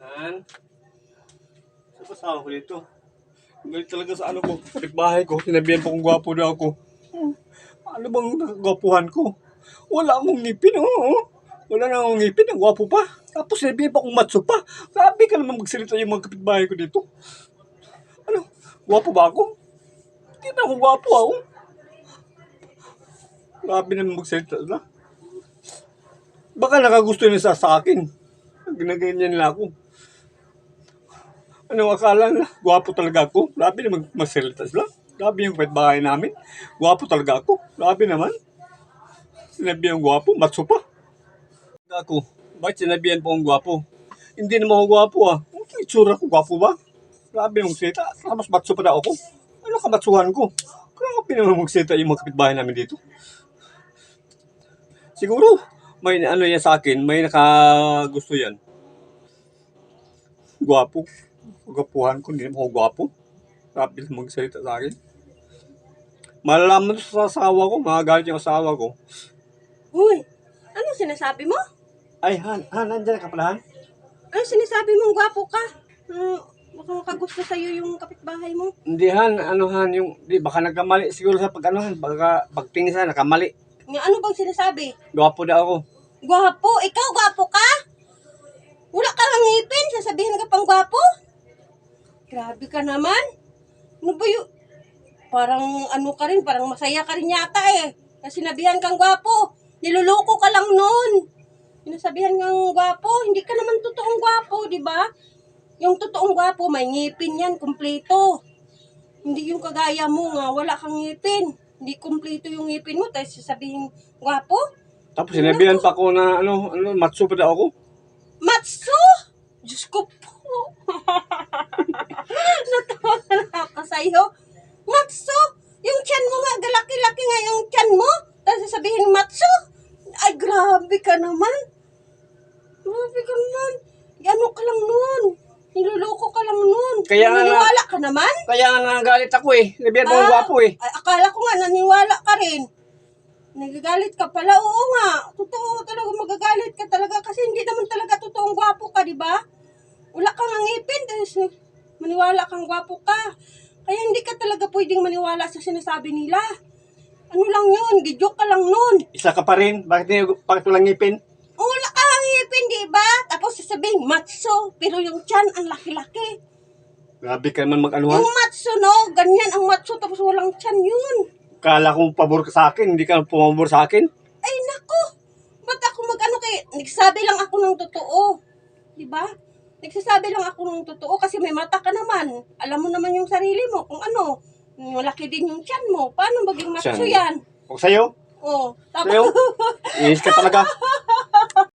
Han? Sa kasama ko dito. Galit talaga sa ano ko. Kapitbahay ko. Sinabihan pa kong gwapo daw ako. Ano bang gwapuhan ko? Wala akong ngipin, oo. Wala na akong ngipin. Ang gwapo pa. Tapos sinabihan pa kong matso pa. Sabi ka naman magsalita yung mga kapitbahay ko dito. Ano? Gwapo ba ako? Hindi na ako gwapo ako. Grabe naman magsalita na. Baka nakagusto niya sa, sa akin. Ginaganyan nila ako. Ano akala nila? Gwapo talaga ako. Grabe naman magsalita sila. Grabe yung bahay namin. Gwapo talaga ako. Grabe naman. Sinabi ang gwapo, matso pa. Ako, bakit sinabihan po ang gwapo? Hindi naman ako gwapo ah. Yung itsura ko? Gwapo ba? Grabe yung salita. Tapos matso pa ako. Ano kamatsuhan ko? Grabe naman magsalita yung mga kapitbahay namin dito. Siguro, may ano yan sa akin, may nakagusto yan. Gwapo. Gwapuhan ko, hindi ako gwapo. Lang magsalita sa akin. Malalaman sa asawa ko, magagalit yung asawa ko. Uy, ano sinasabi mo? Ay, Han, Han, nandiyan ka pala, Han? Ano sinasabi mong gwapo ka? Hmm, baka makagusto sa'yo yung kapitbahay mo. Hindi, Han, ano, Han, yung, di, baka nagkamali siguro sa pag, ano, Han, baka pagtingin sa, nakamali. Nga, ano bang sinasabi? Gwapo daw ako. Gwapo? Ikaw gwapo ka? Wala ka lang ngipin, sasabihin ka pang gwapo? Grabe ka naman. Ano ba yun? Parang ano ka rin, parang masaya ka rin yata eh. Kasi sinabihan kang gwapo. Niluloko ka lang nun. Sinasabihan kang gwapo, hindi ka naman totoong gwapo, di ba? Yung totoong gwapo, may ngipin yan, kumpleto. Hindi yung kagaya mo nga, wala kang ngipin. Hindi kumpleto yung ngipin mo, tapos sasabihin gwapo? Tapos sinabihan pa ko na, ano, ano, matso pa daw ako. Matsu! Diyos ko po. Ako sa'yo. Matsu! Yung tiyan mo nga, galaki-laki nga yung tiyan mo. Tapos sasabihin, Matsu! Ay, grabe ka naman. Grabe ka naman. Ano ka lang nun? Niloloko ka lang nun. Kaya nga- Naniwala ka naman? Kaya nga nagalit ako eh. Sinabihan pa kong Ah, gwapo eh. Ay, akala ko nga, naniwala ka rin. Nagagalit ka pala. Oo nga. Totoo talaga magagalit ka talaga kasi hindi naman talaga totoong gwapo ka, di ba? Wala kang ngipin. Tapos maniwala kang gwapo ka. Kaya hindi ka talaga pwedeng maniwala sa sinasabi nila. Ano lang yun? Gidyok ka lang nun. Isa ka pa rin. Bakit, hindi- bakit walang ngipin? Oh, wala kang ngipin, di ba? Tapos sasabihin, matso. Pero yung tiyan, ang laki-laki. Grabe ka naman mag-anuhan. Yung matso, no? Ganyan ang matso. Tapos walang tiyan yun. Kala kong pabor ka sa akin. Hindi ka pumabor sa akin. Ay, nako! Ba't ako mag-ano kay... Nagsabi lang ako ng totoo. Di ba? Nagsasabi lang ako ng totoo kasi may mata ka naman. Alam mo naman yung sarili mo kung ano. Malaki din yung tiyan mo. Paano maging macho Tiyan. yan? Kung sa'yo, Oh, tapos... sa'yo, inis ka talaga.